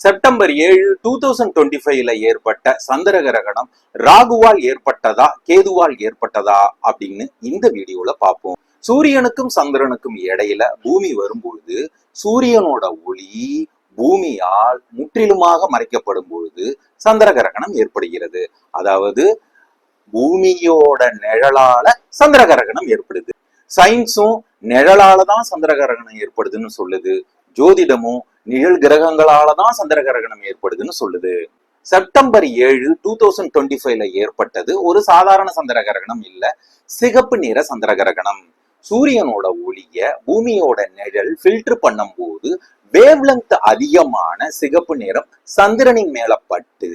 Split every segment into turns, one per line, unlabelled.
September ஏழு two thousand twenty ஃபைவ்ல ஏற்பட்ட சந்திர கிரகணம் ராகுவால் ஏற்பட்டதா கேதுவால் ஏற்பட்டதா அப்படின்னு இந்த வீடியோல பார்ப்போம். சூரியனுக்கும் சந்திரனுக்கும் இடையில பூமி வரும்பொழுது சூரியனோட ஒளி பூமியால் முற்றிலுமாக மறைக்கப்படும் பொழுது சந்திர கிரகணம் ஏற்படுகிறது. அதாவது பூமியோட நிழலால சந்திர கிரகணம் ஏற்படுது. சயின்ஸும் நிழலால தான் சந்திர கிரகணம் ஏற்படுதுன்னு சொல்லுது. ஜோதிடமும் நிழல் கிரகங்களால தான் சந்திர கிரகணம் ஏற்படுதுன்னு சொல்லுது. செப்டம்பர் ஏழு டூ தௌசண்ட் டுவெண்ட்டி ஃபைவ்ல ஏற்பட்டது. ஒரு சாதாரண சந்திர கிரகணம் இல்ல. சிகப்பு நிற சந்திர கிரகணம் சூரியனோட ஒளிய பூமியோட நிழல் ஃபில்டர் பண்ணும்போது வேவ்லெங்த் அதிகமான சிகப்பு நிறம் சந்திரனின் மேல பட்டு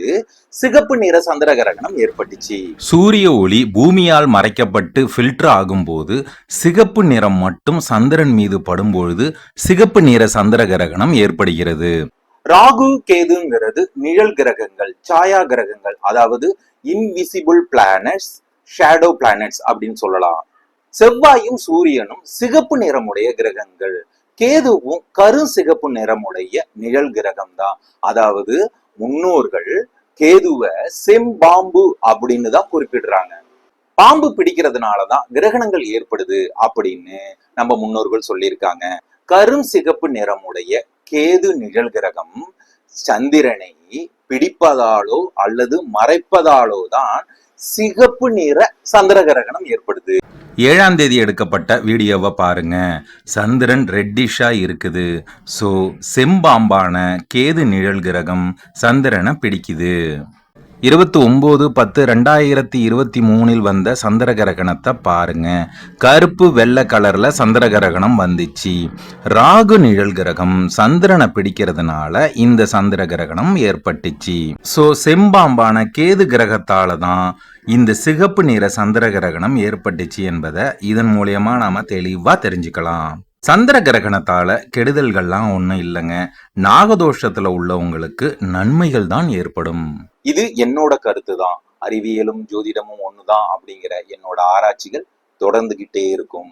சிகப்பு நிற சந்திர கிரகணம் ஏற்பட்டுச்சு.
சூரிய ஒளி பூமியால் மறைக்கப்பட்டு ஃபில்டர் ஆகும்போது சிகப்பு நிறம் மட்டும் சந்திரன் மீது படும்பொழுது சிகப்பு நிற சந்திர கிரகணம் ஏற்படுகிறது.
ராகு கேதுங்கிறது நிழல் கிரகங்கள் சாயா கிரகங்கள் அதாவது இன்விசிபிள் பிளானட்ஸ் ஷேடோ பிளானட்ஸ் அப்படின்னு சொல்லலாம். செவ்வாயும் சூரியனும் சிகப்பு நிறமுடைய கிரகங்கள். கேதுவும் கரு சிகப்பு நிறமுடைய நிழல் கிரகம் தான் அதாவது முன்னோர்கள் கேதுவை செம்பாம்பு அப்படின்னு தான் குறிப்பிடுறாங்க. பாம்பு பிடிக்கிறதுனாலதான் கிரகணங்கள் ஏற்படுது அப்படின்னு நம்ம முன்னோர்கள் சொல்லியிருக்காங்க. கரும் சிகப்பு நிறமுடைய கேது நிழல் கிரகம் சந்திரனை பிடிப்பதாலோ அல்லது மறைப்பதாலோ தான் சிகப்பு நிற சந்திர கிரகணம் ஏற்படுது.
ஏழாம் தேதி எடுக்கப்பட்ட வீடியோவை பாருங்க. சந்திரன் ரெட்டிஷா இருக்குது. ஸோ செம்பாம்பான கேது நிழல் கிரகம் சந்திரனை பிடிக்குது. இருபத்தி ஒம்பது பத்து ரெண்டாயிரத்தி இருபத்தி மூணில் வந்த சந்திர கிரகணத்தை பாருங்க. கருப்பு வெள்ளை கலர்ல சந்திர கிரகணம் வந்துச்சு. ராகு நிழல் கிரகம் சந்திரனை பிடிக்கிறதுனால இந்த சந்திர கிரகணம் ஏற்பட்டுச்சு. ஸோ செம்பாம்பான கேது கிரகத்தால தான் இந்த சிகப்பு நிற சந்திர கிரகணம் ஏற்பட்டுச்சு என்பதை இதன் மூலியமா நாம தெளிவா தெரிஞ்சுக்கலாம். சந்திர கிரகணத்தால கெடுதல்கள்லாம் ஒன்றும் இல்லைங்க. நாகதோஷத்துல உள்ளவங்களுக்கு நன்மைகள் தான் ஏற்படும்.
இது என்னோட கருத்து தான் அறிவியலும் ஜோதிடமும் ஒண்ணுதான் அப்படிங்கிற என்னோட ஆராய்ச்சிகள் தொடர்ந்துகிட்டே இருக்கும்.